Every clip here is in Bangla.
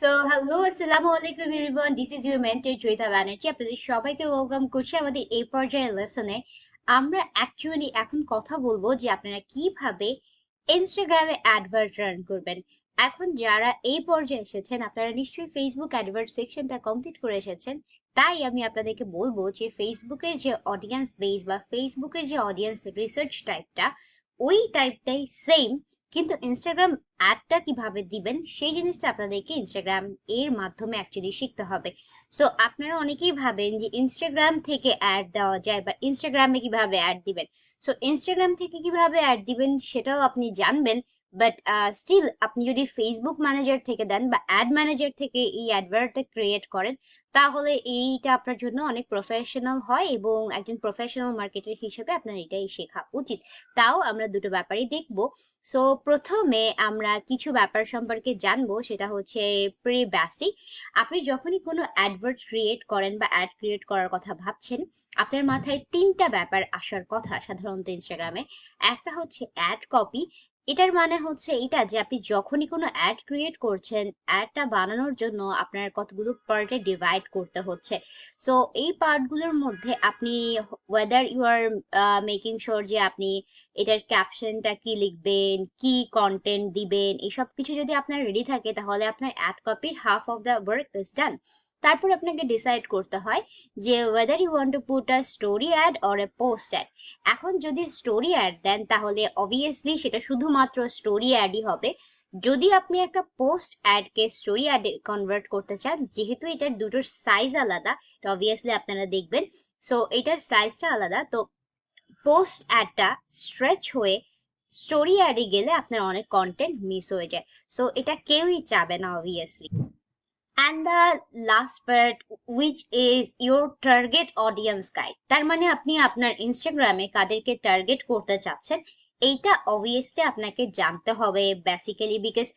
সো হ্যালো আসসালামু আলাইকুম everyone this is your mentor Joyita Banerjee আপনাদের সবাইকে ওয়েলকাম করছি আমাদের এই পর্যায়ের লেসনে আমরা অ্যাকচুয়ালি এখন কথা বলব যে আপনারা কীভাবে ইনস্টাগ্রামে অ্যাডভার্ট রান করবেন। এখন যারা এই পর্যায়ে এসেছেন, আপনারা নিশ্চয়ই ফেসবুক অ্যাডভার্ট সেকশনটা কমপ্লিট করে এসেছেন। তাই আমি আপনাদেরকে বলব যে ফেসবুকের যে অডিয়েন্স বেস বা ফেসবুকের যে অডিয়েন্স রিসার্চ টাইপটা ওই টাইপটাই সেম কিন্তু ইনস্টাগ্রাম অ্যাডটা কীভাবে দিবেন, সেই জিনিসটা আপনাদেরকে ইনস্টাগ্রাম এর মাধ্যমে অ্যাকচুয়ালি শিখতে হবে। সো আপনারা অনেকেই ভাবেন যে ইনস্টাগ্রাম থেকে অ্যাড দেওয়া যায় বা ইনস্টাগ্রামে কীভাবে অ্যাড দিবেন। সো ইনস্টাগ্রাম থেকে কীভাবে অ্যাড দিবেন সেটাও আপনি জানবেন বাট স্টিল আপনি যদি ফেসবুক ম্যানেজার থেকে দেন বা অ্যাড ম্যানেজার থেকে এই অ্যাডভার্টটা ক্রিয়েট করেন, তাহলে এইটা আপনার জন্য অনেক প্রফেশনাল হয় এবং একজন প্রফেশনাল মার্কেটার হিসেবে আপনার এটাই শেখা উচিত। তাও আমরা দুটো ব্যাপারই দেখব। সো প্রথমে আমরা কিছু ব্যাপার সম্পর্কে জানব, সেটা হচ্ছে প্রি বেসিক আপনি যখনই কোনো অ্যাডভার্ট ক্রিয়েট করেন বা অ্যাড ক্রিয়েট করার কথা ভাবছেন, আপনার মাথায় তিনটা ব্যাপার আসার কথা সাধারণত ইনস্টাগ্রামে একটা হচ্ছে অ্যাড কপি এটার মানে হচ্ছে এটা যে আপনি যখনই কোনো অ্যাড ক্রিয়েট করছেন অ্যাডটা বানানোর জন্য আপনার কতগুলো পার্টে ডিভাইড করতে হচ্ছে। সো এই পার্টগুলোর মধ্যে আপনি whether you are making sure যে আপনি এটার ক্যাপশনটা কি লিখবেন, কি কন্টেন্ট দিবেন, এসব কিছু যদি আপনার রেডি থাকে, তাহলে আপনার অ্যাড কপির half of the work is done তারপর আপনাকে ডিসাইড করতে হয় যে whether you want to put a story ad or a post ad এখন যদি স্টোরি অ্যাড দেন, তাহলে অবভিয়াসলি সেটা শুধুমাত্র স্টোরি অ্যাডই হবে। যদি আপনি একটা পোস্ট অ্যাডকে স্টোরি অ্যাডে কনভার্ট করতে চান, যেহেতু এটার দুটোর সাইজ আলাদা, এটা অবভিয়াসলি আপনারা দেখবেন। সো এটার সাইজটা আলাদা, তো পোস্ট অ্যাডটা স্ট্রেচ হয়ে স্টোরি অ্যাডে গেলে আপনার অনেক কন্টেন্ট মিস হয়ে যায়। সো এটা কেউই চাবে না obviously and the last part which is your target audience guide তার মানে আপনি আপনার ইনস্টাগ্রামে কাদেরকে টার্গেট করতে চাচ্ছেন, এইটা অবভিয়াসলি আপনাকে জানতে হবে বেসিক্যালি বিকজ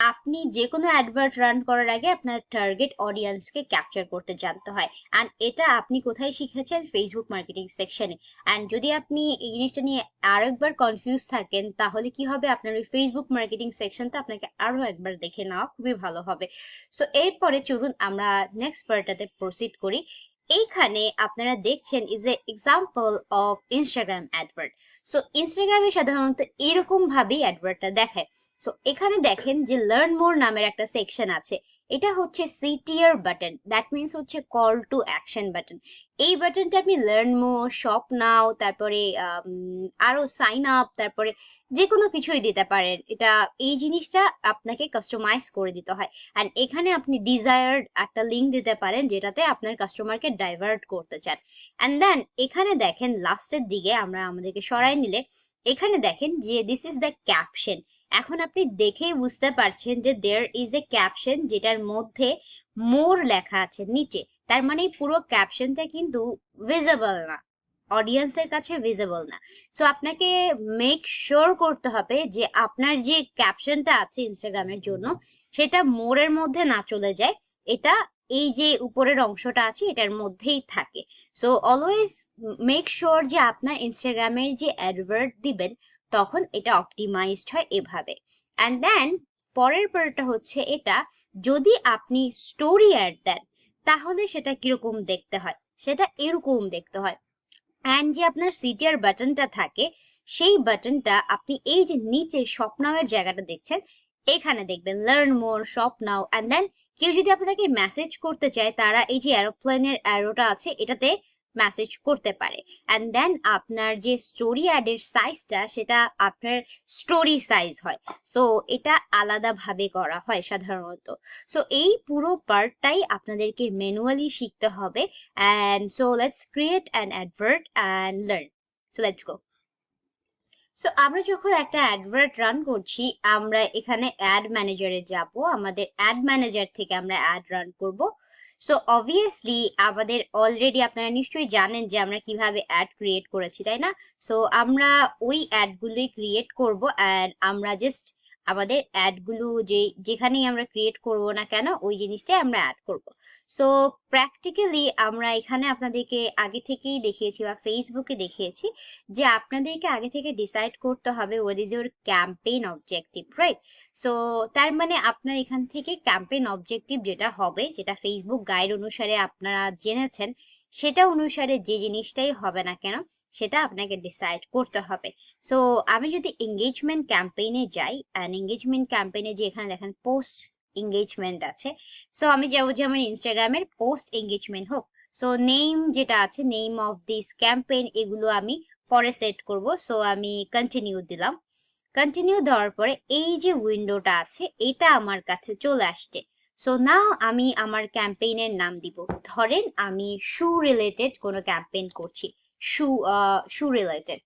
আপনি যে কোনো অ্যাডভার্ট রান করার আগে আপনার টার্গেট অডিয়েন্সকে ক্যাপচার করতে জানতে হয়। অ্যান্ড এটা আপনি কোথায় শিখেছেন? ফেসবুক মার্কেটিং সেকশনে অ্যান্ড যদি আপনি এই জিনিসটা নিয়ে আরও একবার কনফিউজ থাকেন, তাহলে কি হবে? আপনার ওই ফেসবুক মার্কেটিং সেকশনটা আপনাকে আরও একবার দেখে নেওয়া খুবই ভালো হবে। সো এরপরে চলুন আমরা নেক্সট পার্টটাতে প্রসিড করি। এইখানে আপনারা দেখছেন is a example of Instagram advert so ইনস্টাগ্রামে সাধারণত এরকম ভাবেই অ্যাডভার্টটা দেখায়। সো এখানে দেখেন যে লার্ন মোর নামের একটা সেকশন আছে। এটা হচ্ছে সিটিয়ার বাটন দ্যাট মিনস হচ্ছে কল টু অ্যাকশন বাটন এই বাটনটা আপনি লার্ন মোর শপ নাও তারপরে আরও সাইন আপ তারপরে যে কোনো কিছুই দিতে পারেন। এটা, এই জিনিসটা আপনাকে কাস্টমাইজ করে দিতে হয়। অ্যান্ড এখানে আপনি ডিজায়ার্ড একটা লিঙ্ক দিতে পারেন, যেটাতে আপনার কাস্টমারকে ডাইভার্ট করতে চান। অ্যান্ড দেন এখানে দেখেন লাস্টের দিকে আমরা আমাদেরকে সরাই নিলে, এখানে দেখেন যে দিস ইজ দ্য ক্যাপশন এখন আপনি দেখেই বুঝতে পারছেন যে দেয়ার ইজ এ ক্যাপশন যেটার মধ্যে মোর লেখা আছে, নিচে। তার মানে পুরো ক্যাপশনটা কিন্তু ভিজিবল না। অডিয়েন্সের কাছে ভিজিবল না। সো আপনাকে মেক শিওর করতে হবে যে আপনার যে ক্যাপশনটা আছে ইনস্টাগ্রামের জন্য, সেটা মোরের মধ্যে না চলে যায়। এটা এই যে উপরের অংশটা আছে, এটার মধ্যেই থাকে। সো অলওয়েজ মেক শিওর যে আপনার ইনস্টাগ্রামের যে অ্যাডভার্ট দিবেন তখন এটা অপটিমাইজড হয় এভাবে। অ্যান্ড দেন পরের পরেরটা হচ্ছে এটা, যদি আপনি স্টোরি অ্যাড দেন, তাহলে সেটা কীরকম দেখতে হয়? সেটা এরকম দেখতে হয়। অ্যান্ড যে আপনার সিটিআর বাটনটা থাকে, সেই বাটনটা আপনি এই যে নিচে স্বপ্নাওয়ের জায়গাটা দেখছেন, এখানে দেখবেন learn more shop now and then কেউ যদি আপনাকে মেসেজ করতে চায়, তারা এই যে এরোপ্লেনের অ্যারোটা আছে, এটাতে মেসেজ করতে পারে। অ্যান্ড দেন আপনার যে স্টোরি অ্যাডের সাইজটা সেটা আপনার স্টোরি সাইজ হয়। সো এটা আলাদাভাবে করা হয় সাধারণত। সো এই পুরো পার্টটাই আপনাদেরকে ম্যানুয়ালি শিখতে হবে। And so let's create an advert and learn so let's go so আমরা যখন একটা অ্যাডভার্ট রান করছি, আমরা এখানে অ্যাড ম্যানেজারে যাব। আমাদের অ্যাড ম্যানেজার থেকে আমরা অ্যাড রান করব। সো অবভিয়াসলি আমাদের অলরেডি আপনারা নিশ্চয়ই জানেন যে আমরা কীভাবে অ্যাড ক্রিয়েট করেছি, তাই না? সো আমরা ওই অ্যাডগুলোই ক্রিয়েট করব অ্যান্ড আমরা জাস্ট আমাদের অ্যাডগুলো যে, যেখানেই আমরা ক্রিয়েট করব না কেন, ওই জিনিসটাই আমরা অ্যাড করব। সো প্র্যাকটিক্যালি আমরা এখানে আপনাদেরকে আগে থেকেই দেখিয়েছি বা ফেসবুকে দেখিয়েছি যে আপনাদেরকে আগে থেকে ডিসাইড করতে হবে what is your campaign objective right so তার মানে আপনার এখান থেকে ক্যাম্পেইন অবজেক্টিভ যেটা হবে, যেটা ফেসবুক গাইড অনুসারে আপনারা জেনেছেন সেটা অনুসারে যে জিনিসটাই হবে না কেন, সেটা আপনাকে ডিসাইড করতে হবে। সো আমি যদি এঙ্গেজমেন্ট ক্যাম্পেইনে যাই অ্যান্ড এঙ্গেজমেন্ট ক্যাম্পেইনে যে এখানে দেখেন পোস্ট এঙ্গেজমেন্ট আছে সো আমি যাব যে আমার ইনস্টাগ্রামের পোস্ট এঙ্গেজমেন্ট হোক। সো নেম যেটা আছে নেম অফ দিস ক্যাম্পেইন এগুলো আমি পরে সেট করব। সো আমি কন্টিনিউ দিলাম। কন্টিনিউ দেওয়ার পরে এই যে উইন্ডোটা আছে, এটা আমার কাছে চলে আসছে। সো নাও আমি আমার ক্যাম্পেইনের নাম দিব। ধরেন আমি শু রিলেটেড কোনো ক্যাম্পেইন করছি। শু শু রিলেটেড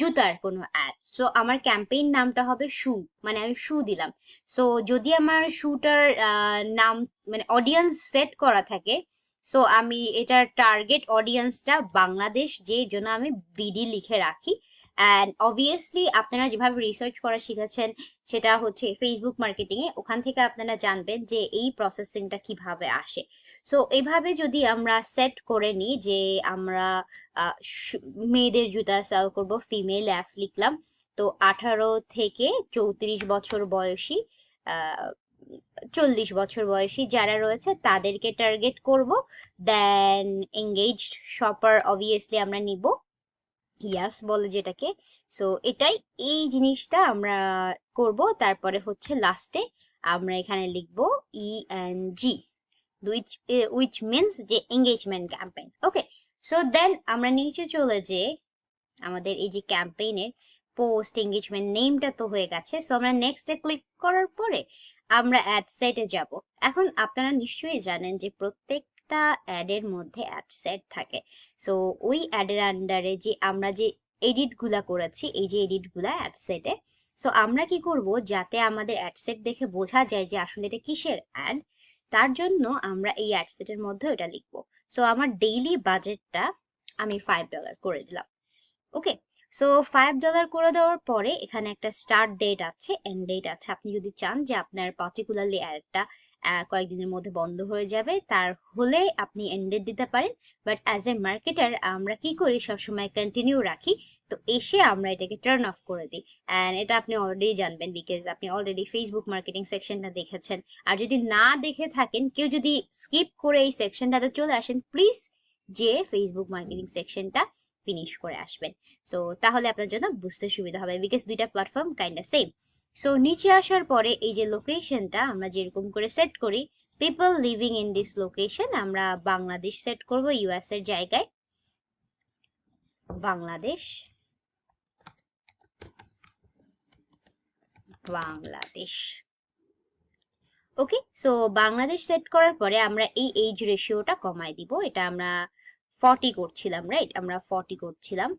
জুতার কোনো অ্যাড সো আমার ক্যাম্পেইন নামটা হবে শু মানে আমি শু দিলাম। সো যদি আমার শুটার নাম মানে অডিয়েন্স সেট করা থাকে সো আমি এটার টার্গেট অডিয়েন্সটা বাংলাদেশ, যে জন্য আমি বিডি লিখে রাখি। অ্যান্ড অবভিয়াসলি আপনারা যেভাবে রিসার্চ করা শিখেছেন, সেটা হচ্ছে ফেসবুক মার্কেটিংয়ে ওখান থেকে আপনারা জানবেন যে এই প্রসেসিংটা কীভাবে আসে। সো এভাবে যদি আমরা সেট করে নিই যে আমরা মেয়েদের জুতা সেল করব ফিমেল অ্যাপ লিখলাম। তো আঠারো থেকে চৌত্রিশ বছর বয়সী চল্লিশ বছর বয়সী যারা রয়েছে তাদেরকে টার্গেট করব। দেন এঙ্গেজড শপার অবভিয়াসলি আমরা নিব। ইয়াস বলে যেটাকে। সো এটাই এই জিনিসটা আমরা করব। তারপরে হচ্ছে লাস্টে আমরা এখানে লিখব E N G which which means যে engagement campaign okay so then আমরা নিচে চলে যে আমাদের এই যে ক্যাম্পেইনের পোস্ট এঙ্গেজমেন্ট নেমটা তো হয়ে গেছে। সো আমরা নেক্সটে ক্লিক করার পরে আমরা অ্যাড সেটে যাব। এখন আপনারা নিশ্চয়ই জানেন যে প্রত্যেকটা অ্যাডের মধ্যে অ্যাড সেট থাকে। সো ওই অ্যাডের আন্ডারে যে আমরা যে এডিটগুলা করেছি, এই যে এডিটগুলা অ্যাড সেটে সো আমরা কি করব, যাতে আমাদের অ্যাড সেট দেখে বোঝা যায় যে আসলে এটা কিসের অ্যাড তার জন্য আমরা এই অ্যাড সেটের মধ্যে ওটা লিখব। সো আমার ডেইলি বাজেটটা আমি ফাইভ ডলার করে দিলাম। ওকে সো ফাইভ ডলার করে দেওয়ার পরে এখানে একটা স্টার্ট ডেট আছে এন্ড ডেট আছে। আপনি যদি চান যে আপনার পার্টিকুলারলি অ্যাডটা কয়েকদিনের মধ্যে বন্ধ হয়ে যাবে, তার হলে আপনি এন্ড ডেট দিতে পারেন। বাট অ্যাজ এ মার্কেটার আমরা কি করি, সবসময় কন্টিনিউ রাখি। তো এসে আমরা এটাকে টার্ন অফ করে দিই। অ্যান্ড এটা আপনি অলরেডি জানবেন বিকজ আপনি অলরেডি ফেসবুক মার্কেটিং সেকশনটা দেখেছেন। আর যদি না দেখে থাকেন, কেউ যদি স্কিপ করে এই সেকশনটাতে চলে আসেন প্লিজ যে ফেসবুক মার্কেটিং সেকশনটা ফিনিশ করে আসবেন। সো তাহলে আপনার জন্য বুঝতে সুবিধা হবে। বিকজ দুইটা প্ল্যাটফর্ম কাইন্ডা সেম সো নিচে আসার পরে এই যে লোকেশনটা আমরা যেরকম করে সেট করি people living in this location আমরা বাংলাদেশ সেট করব ইউএস এর জায়গায়। Bangladesh. Bangladesh. Okay so Bangladesh set করার পরে আমরা এই এইজ রেশিওটা কমাই দিব। এটা আমরা ফর্টি করছিলাম রাইট আমরা ফর্টি করছিলাম।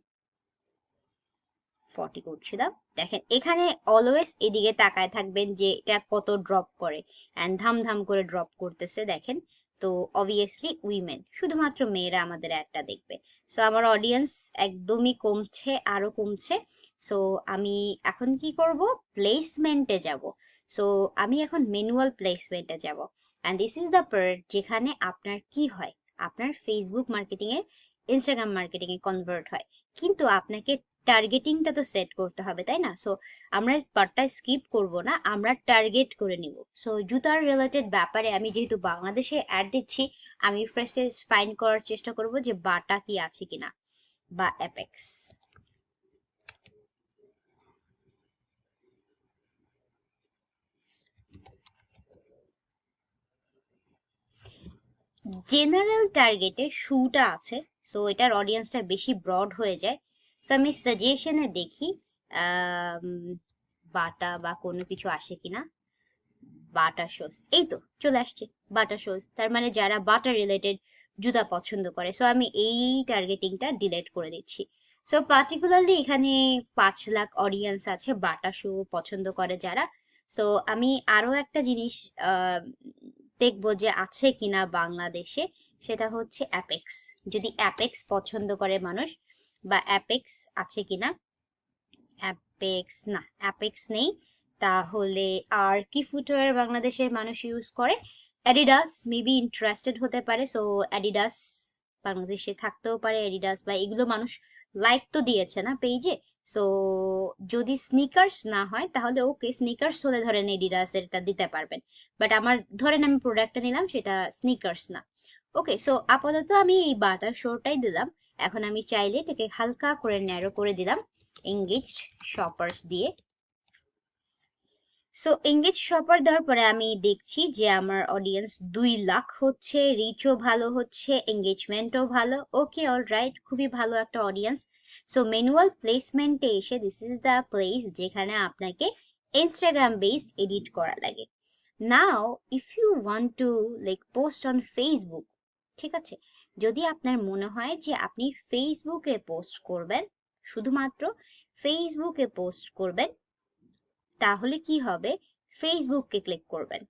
ফর্টি করছিলাম। দেখেন, এখানে অলওয়েজ এদিকে তাকায় থাকবেন যে এটা কত ড্রপ করে অ্যান্ড ধাম ধাম করে ড্রপ করতেছে, দেখেন। তো অবভিয়াসলি উইমেন শুধুমাত্র মেয়েরা আমাদের অ্যাডটা দেখবে। সো আমার অডিয়েন্স একদমই কমছে, আরও কমছে। সো আমি এখন কি করব? প্লেসমেন্টে যাব। সো আমি এখন ম্যানুয়াল প্লেসমেন্টে যাব। And this is the part যেখানে আপনার কি হয়? আপনার ফেসবুক মার্কেটিং এর ইনস্টাগ্রাম মার্কেটিং এ কনভার্ট হয়। কিন্তু আপনাকে টার্গেটিংটা তো সেট করতে হবে, তাই না? সো আমরা পার্টটা স্কিপ করব না, আমরা টার্গেট করে নিব। সো জুতার রিলেটেড ব্যাপারে আমি যেহেতু বাংলাদেশে অ্যাড দিচ্ছি, আমি ফার্স্টে ফাইন্ড করার চেষ্টা করব যে বাটা কি আছে কিনা, বা অ্যাপেক্স জেনারেল টার্গেটে শুটা আছে সো এটার অডিয়েন্সটা বেশি ব্রড হয়ে যায়। তো আমি সাজেশনে দেখি বাটা বা কোনো কিছু আসে কিনা। বাটা শোজ এই তো, চলে আসছে, বাটা শোজ তার মানে যারা বাটা রিলেটেড জুতা পছন্দ করে সো আমি এই টার্গেটিংটা ডিলেট করে দিচ্ছি। সো পার্টিকুলারলি এখানে পাঁচ লাখ অডিয়েন্স আছে, বাটা শো পছন্দ করে যারা। সো আমি আরও একটা জিনিস দেখব যে আছে কিনা বাংলাদেশে, সেটা হচ্ছে অ্যাপেক্স যদি অ্যাপেক্স পছন্দ করে মানুষ বা অ্যাপেক্স আছে কিনা অ্যাপেক্স না অ্যাপেক্স নেই, তাহলে আর কি ফুটওয়্যার বাংলাদেশের মানুষ ইউজ করে? অ্যাডিডাস মেবি ইন্টারেস্টেড হতে পারে সো অ্যাডিডাস বাংলাদেশে থাকতেও পারে এডিডাস বা এগুলো মানুষ লাইক তো দিয়েছে না পেজে সো যদি স্নিকার্স না হয়, তাহলে ওকে স্নিকার্স হলে ধরেন এডিডাস এটা দিতে পারবেন। বাট আমার, ধরেন আমি প্রোডাক্টটা নিলাম, সেটা স্নিকার্স না। ওকে সো আপাতত আমি এই বাটার শোটাই দিলাম। এখন আমি চাইলে এটাকে হালকা করে ন্যারো করে দিলাম এঙ্গেজড শপার্স দিয়ে। সো এঙ্গেজ শপার দেওয়ার পরে আমি দেখছি যে আমার অডিয়েন্স দুই লাখ হচ্ছে রিচও ভালো হচ্ছে এঙ্গেজমেন্টও ভালো। ওকে অল রাইট খুবই ভালো একটা অডিয়েন্স সো ম্যানুয়াল প্লেসমেন্টে এসে দিস ইজ দ্য প্লেস যেখানে আপনাকে ইনস্টাগ্রাম বেসড এডিট করা লাগে। Now if you want to like post on Facebook ঠিক আছে? যদি আপনার মনে হয় যে আপনি ফেসবুকে পোস্ট করবেন, শুধুমাত্র ফেসবুকে পোস্ট করবেন তাহলে কি হবে? ফেসবুককে ক্লিক করবেন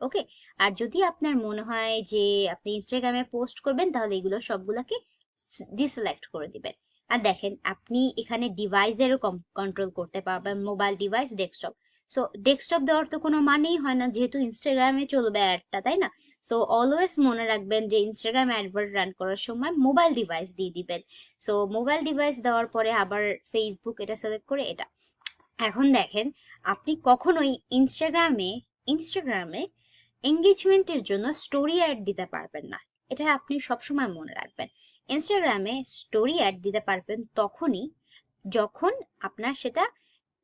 ওকে আর যদি আপনার মনে হয় যে আপনি ইনস্টাগ্রামে পোস্ট করবেন, তাহলে এগুলো সবগুলোকে ডিসিলেক্ট করে দিবেন। আর দেখেন, আপনি এখানে ডিভাইসেরও কন্ট্রোল করতে পারবেন mobile device desktop so desktop দেওয়ার তো কোনো মানেই হয় না, যেহেতু ইনস্টাগ্রামে চলবে অ্যাডটা তাই না? সো অলওয়েজ মনে রাখবেন যে ইনস্টাগ্রাম অ্যাডভার্ট রান করার সময় মোবাইল ডিভাইস দিয়ে দিবেন। সো মোবাইল ডিভাইস দেওয়ার পরে আবার ফেসবুক এটা সিলেক্ট করে এটা। এখন দেখেন, আপনি কখনোই ইনস্টাগ্রামে ইনস্টাগ্রামে এঙ্গেজমেন্টের জন্য স্টোরি অ্যাড দিতে পারবেন না। এটা আপনি সবসময় মনে রাখবেন। ইনস্টাগ্রামে স্টোরি অ্যাড দিতে পারবেন তখনই যখন আপনার সেটা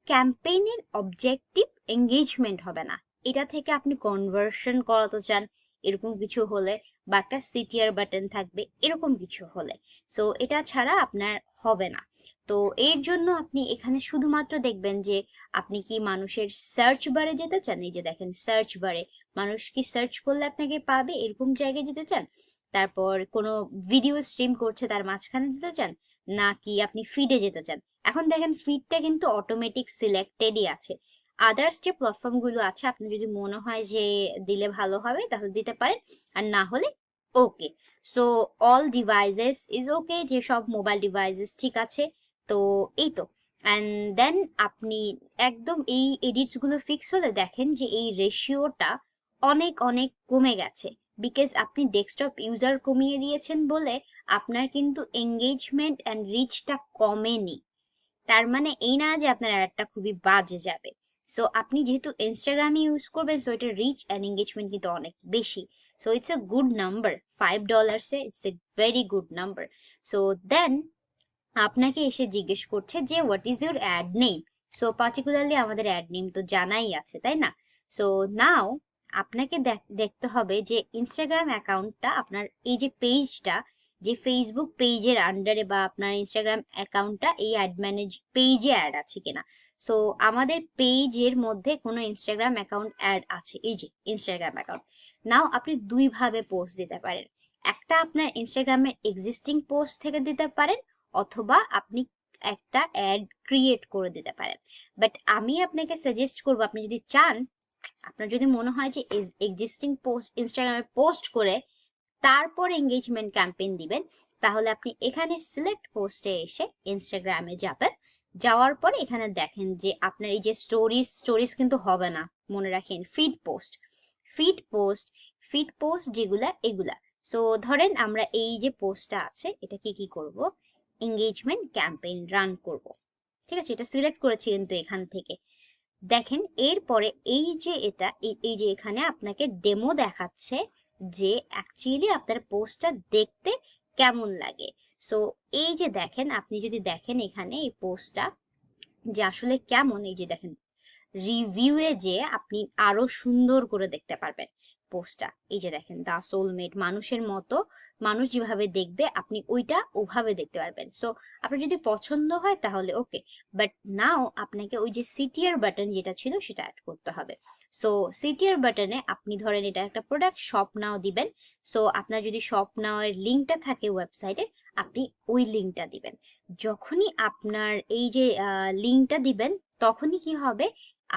ক্যাম্পেইনের অবজেক্টিভ এঙ্গেজমেন্ট হবে না। এটা থেকে আপনি কনভার্সন করাতে চান এরকম কিছু হলে বা একটা সিটিআর বাটন থাকবে, এরকম কিছু হলে। সো এটা ছাড়া আপনার হবে না। তো, এর জন্য আপনি এখানে শুধুমাত্র দেখবেন যে, আপনি কি মানুষের সার্চ বারে যেতে চান? এই যে দেখেন সার্চ বারে মানুষ কি সার্চ করলে আপনাকে পাবে? এরকম জায়গায় যেতে চান? তারপর কোনো ভিডিও স্ট্রিম করছে, তার মাঝখানে যেতে চান? নাকি আপনি ফিডে যেতে চান? এখন দেখেন ফিডটা কিন্তু অটোমেটিক সিলেক্টেডই আছে। আদার্স যে প্ল্যাটফর্মগুলো আছে, আপনার যদি মনে হয় যে দিলে ভালো হবে, তাহলে দিতে পারেন। আর না হলে okay so all devices is okay যে সব মোবাইল ডিভাইসেস ঠিক আছে। তো, এই তো। অ্যান্ড দেন আপনি একদম এই এডিটসগুলো ফিক্স হলে দেখেন যে এই রেশিওটা অনেক অনেক কমে গেছে। বিকজ আপনি ডেস্কটপ ইউজার কমিয়ে দিয়েছেন বলে আপনার কিন্তু এঙ্গেজমেন্ট অ্যান্ড রিচটা কমেনি। তার মানে এই না যে আপনার অ্যাডটা খুবই বাজে যাবে। সো আপনি যেহেতু ইনস্টাগ্রামে ইউজ করবেন সো এটা রিচ অ্যান্ড এঙ্গেজমেন্ট কিন্তু অনেক বেশি। So it's a good number five ডলার্সে it's a very good number so then আপনাকে এসে জিজ্ঞেস করছে যে what is your ad name so particularly আমাদের অ্যাড নেম তো জানাই আছে, তাই না? সো নাও আপনাকে দেখতে হবে যে ইনস্টাগ্রাম অ্যাকাউন্টটা আপনার এই যে পেজটা যে ফেসবুক পেজের আন্ডারে বা আপনার ইনস্টাগ্রাম অ্যাকাউন্টটা এই অ্যাড ম্যানেজ পেজে অ্যাড আছে কিনা। সো আমাদের পেজের মধ্যে কোনো ইনস্টাগ্রাম অ্যাকাউন্ট অ্যাড আছে। এই যে ইনস্টাগ্রাম অ্যাকাউন্ট নাও আপনি দুইভাবে পোস্ট দিতে পারেন। একটা আপনার ইনস্টাগ্রামের এক্সিস্টিং পোস্ট থেকে দিতে পারেন, অথবা আপনি একটা অ্যাড ক্রিয়েট করে দিতে পারেন। বাট আমি আপনাকে সাজেস্ট করব, আপনি যদি চান, আপনার যদি মনে হয় যে এক্সিস্টিং পোস্ট ইনস্টাগ্রামে পোস্ট করে তারপর এঙ্গেজমেন্ট ক্যাম্পেইন দিবেন, তাহলে আপনি এখানে সিলেক্ট পোস্টে এসে ইনস্টাগ্রামে যাবেন। যাওয়ার পরে এখানে দেখেন যে আপনার এই যে স্টোরিজ স্টোরিজ কিন্তু হবে না। মনে রাখেন feed post feed post feed post যেগুলা, এগুলা। সো ধরেন আমরা এই যে পোস্টটা আছে এটা কি কি করব? এঙ্গেজমেন্ট ক্যাম্পেইন রান করব। ঠিক আছে? এটা সিলেক্ট করেছি কিন্তু এখান থেকে। দেখেন, এরপরে এই যে এটা, এই যে এখানে আপনাকে ডেমো দেখাচ্ছে যে অ্যাকচুয়ালি আপনার পোস্টটা দেখতে কেমন লাগে। সো এই যে দেখেন, আপনি যদি দেখেন এখানে এই পোস্টটা যে আসলে কেমন এই যে দেখেন রিভিউ এ যে আপনি আরও সুন্দর করে দেখতে পারবেন। পোস্টটা এই যে দেখেন দা সোলমেট মানুষের মতো মানুষ যেভাবে দেখবে, আপনি ওইটা ওভাবে দেখতে পারবেন। সো আপনার যদি পছন্দ হয় তাহলে ওকে বাট নাও আপনাকে ওই যে সিটিআর বাটন যেটা ছিল সেটা অ্যাড করতে হবে। সো সিটিআর বাটনে আপনি ধরেন এটা একটা প্রোডাক্ট শপ নাও দিবেন। সো আপনার যদি শপ নাও এর লিঙ্কটা থাকে ওয়েবসাইটে আপনি ওই লিঙ্কটা দিবেন। যখনই আপনার এই যে লিঙ্কটা দিবেন, তখনই কি হবে?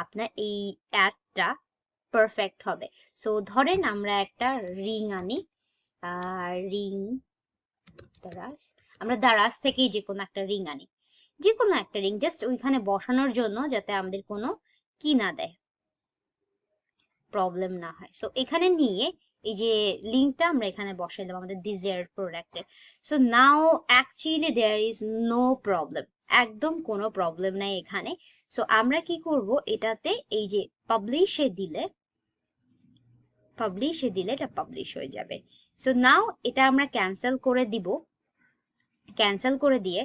আপনার এই অ্যাডটা পারফেক্ট হবে। সো ধরেন আমরা একটা রিং আনি। রিং দারাজ। আমরা দারাজ থেকেই যে কোনো একটা রিং আনি। যে কোনো একটা রিং জাস্ট ওইখানে বসানোর জন্য যাতে আমাদের কোনো কি না দেয় প্রবলেম না হয়। সো এখানে নিয়ে এই যে লিঙ্কটা আমরা এখানে বসাইলাম আমাদের ডিজায়ার প্রোডাক্টের so now actually there is no problem একদম কোনো প্রবলেম নাই এখানে। সো আমরা কি করব? এটাতে এই যে পাবলিশে দিলে পাবলিশে দিলে এটা পাবলিশ হয়ে যাবে। সো নাও এটা আমরা ক্যান্সেল করে দিব। ক্যান্সেল করে দিয়ে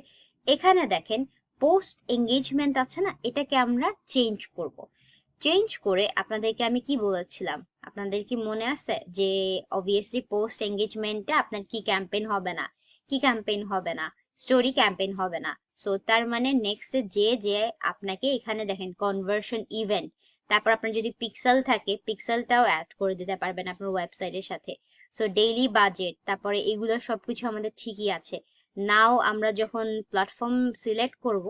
এখানে দেখেন পোস্ট এঙ্গেজমেন্ট আছে না? এটাকে আমরা চেঞ্জ করব। চেঞ্জ করে আপনাদেরকে আমি কি বলেছিলাম? আপনাদের কি মনে আছে যে অবভিয়াসলি পোস্ট এঙ্গেজমেন্টে আপনার কি ক্যাম্পেইন হবে না? কি ক্যাম্পেইন হবে না? স্টোরি ক্যাম্পেইন হবে না। সো তার মানে নেক্সট যে যে আপনাকে এখানে দেখেন কনভার্সন ইভেন্ট তারপর আপনার যদি পিক্সেল থাকে পিক্সেলটাও অ্যাড করে দিতে পারবেন আপনার ওয়েবসাইটের সাথে। সো ডেইলি বাজেট তারপরে এগুলো সবকিছু আমাদের ঠিকই আছে। নাও আমরা যখন প্ল্যাটফর্ম সিলেক্ট করব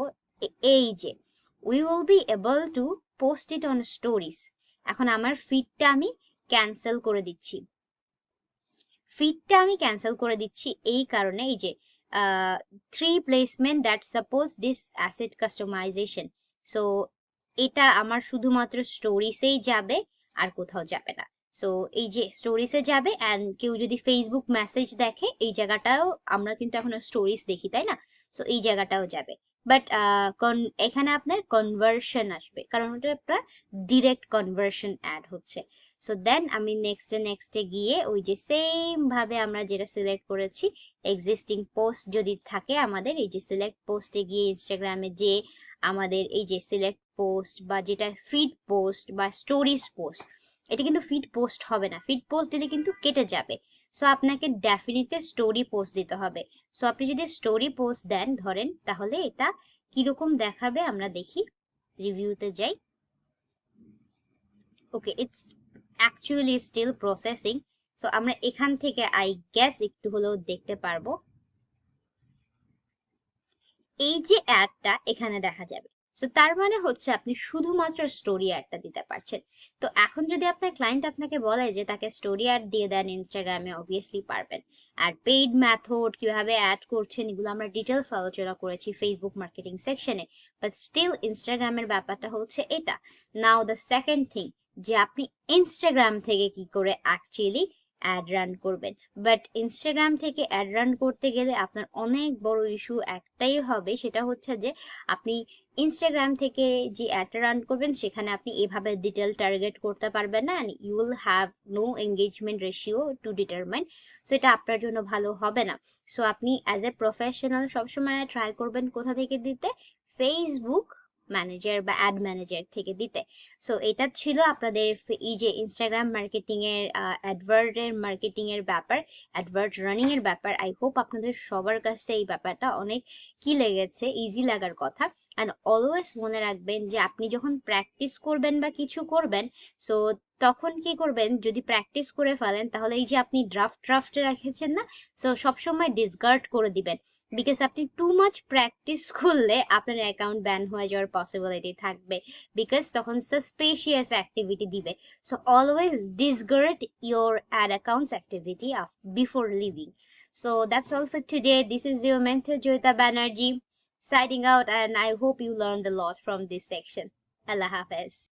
এই যে we will be able to post it on stories এখন আমার ফিডটা আমি ক্যান্সেল করে দিচ্ছি। ফিডটা আমি ক্যান্সেল করে দিচ্ছি এই কারণে, এই যে three placement that suppose this asset customization so এটা আমার শুধুমাত্র স্টোরিসেই যাবে, আর কোথাও যাবে না। সো এই যে স্টোরিসে যাবে অ্যান্ড কেউ যদি ফেসবুক মেসেজ দেখে, এই জায়গাটাও আমরা কিন্তু এখন স্টোরিজ দেখি, তাই না? সো এই জায়গাটাও যাবে। বাট এখানে আপনার কনভার্সন আসবে। কারণ ওটা আপনার ডিরেক্ট কনভার্সন অ্যাড হচ্ছে। সো দেন আমি নেক্সটে নেক্সটে গিয়ে ওই যে সেম ভাবে আমরা যেটা সিলেক্ট করেছি এক্সিস্টিং পোস্ট যদি থাকে আমাদের, এই যে সিলেক্ট পোস্টে গিয়ে ইনস্টাগ্রামে যে আমাদের এই যে সিলেক্ট পোস্ট বা যেটা ফিড পোস্ট বা স্টোরিজ পোস্ট এটা কিন্তু ফিড পোস্ট হবে না। ফিড পোস্ট দিলে কিন্তু কেটে যাবে। সো আপনাকে ডেফিনেটলি স্টোরি পোস্ট দিতে হবে। সো আপনি যদি স্টোরি পোস্ট দেন, ধরেন, তাহলে এটা কীরকম দেখাবে আমরা দেখি। রিভিউতে যাই। Okay it's actually still processing so আমরা এখান থেকে আই গ্যাস একটু হলেও দেখতে পারব। এই যে অ্যাডটা এখানে দেখা যাবে। সো তার মানে হচ্ছে আপনি শুধুমাত্র স্টোরি অ্যাডটা দিতে পারছেন। তো এখন যদি আপনার ক্লায়েন্ট আপনাকে বলে যে তাকে স্টোরি অ্যাড দিয়ে দেন ইনস্টাগ্রামে অবভিয়াসলি পারবেন। আর পেইড ম্যাথড কীভাবে অ্যাড করছেন, এগুলো আমরা ডিটেলস আলোচনা করেছি ফেসবুক মার্কেটিং সেকশনে বাট স্টিল ইনস্টাগ্রামের ব্যাপারটা হচ্ছে এটা। নাও দ্য সেকেন্ড থিং যে আপনি ইনস্টাগ্রাম থেকে কি করে অ্যাকচুয়ালি অ্যাড রান করবেন। বাট ইনস্টাগ্রাম থেকে অ্যাড রান করতে গেলে আপনার অনেক বড় ইস্যু একটাই হবে, সেটা হচ্ছে যে আপনি ইনস্টাগ্রাম থেকে যে অ্যাডটা রান করবেন, সেখানে আপনি এভাবে ডিটেল টার্গেট করতে পারবেন না and you will have no engagement ratio to determine so এটা আপনার জন্য ভালো হবে না। সো আপনি অ্যাজ এ প্রফেশনাল সবসময় ট্রাই করবেন কোথা থেকে দিতে? ফেসবুক ম্যানেজার বা অ্যাড ম্যানেজার থেকে দিতে। সো এটা ছিল আপনাদের এই যে ইনস্টাগ্রাম মার্কেটিং এর অ্যাডভার্টের মার্কেটিং এর ব্যাপার অ্যাডভার্ট রানিং এর ব্যাপার আই হোপ আপনাদের সবার কাছে এই ব্যাপারটা অনেক কি লেগেছে ইজি লাগার কথা। অ্যান্ড অলওয়েজ মনে রাখবেন যে, আপনি যখন প্র্যাকটিস করবেন বা কিছু করবেন সো তখন কি করবেন, যদি প্র্যাকটিস করে ফেলেন, তাহলে এই যে আপনি ড্রাফট ড্রাফটে রেখেছেন না সো সবসময় ডিসগার্ড করে দিবেন বিকজ আপনি টু মাচ প্র্যাকটিস করলে আপনার অ্যাকাউন্ট ব্যান হয়ে যাওয়ার পসিবিলিটি থাকবে বিকজ তখন সাসপেশিয়াস অ্যাক্টিভিটি দিবে so always discard your ad accounts activity before leaving so that's all for today. This is your mentor Joita Banerjee, signing out, and I hope you learned a lot from this section. Allah Hafiz.